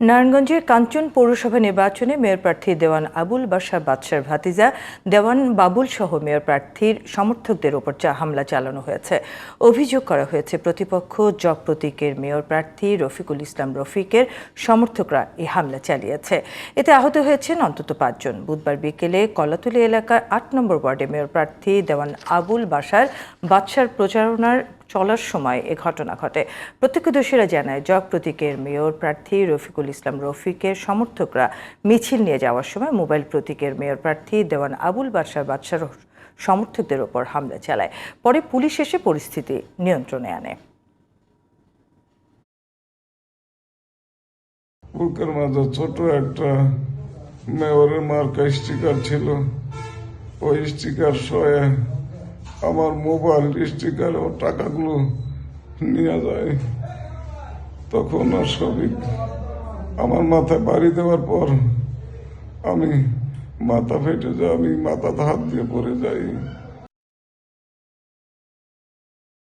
নারায়ণগঞ্জের কাঞ্চন পৌরসভা নির্বাচনে মেয়র প্রার্থী দেওয়ান আবুল বাশার বাদশার ভাতিজা, দেওয়ান বাবুল সহ মেয়র প্রার্থীর সমর্থকদের ওপর চা হামলা চালানো হয়েছে। অভিযোগ করা হয়েছে, প্রতিপক্ষ জব প্রতীকের মেয়র প্রার্থী রফিকুল ইসলাম রফিকের সমর্থকরা এই হামলা চালিয়েছে। এতে আহত হয়েছেন অন্তত পাঁচজন। বুধবার বিকেলে কলাতুলি এলাকার আট নম্বর ওয়ার্ডে মেয়র প্রার্থী দেওয়ান আবুল বাশার বাদশার প্রচারণার চলার সময় এ ঘটনা ঘটে। প্রত্যক্ষদর্শীরা জানায়, জগ প্রতীকের মেয়র প্রার্থী রফিকুল ইসলাম রফিকের সমর্থকরা মিছিল নিয়ে যাওয়ার সময় মোবাইল প্রতীকের মেয়র প্রার্থী দেওয়ান আবুল বাদশার বাদশার সমর্থকদের ওপর হামলা চালায়। পরে পুলিশ এসে পরিস্থিতি নিয়ন্ত্রণে আনে। বুকের মাঝে ছোট একটা মেয়রের মার্কা স্টিকার ছিল। ওই স্টিকার সয়ে আমার মোবাইল স্টিকার ও টাকাগুলো নিয়ে যায়। তখন আর সবই আমার মাথায় বাড়ি দেওয়ার পর আমি মাথা ফেটে যায় আমি মাথাতে হাত দিয়ে পড়ে যাই।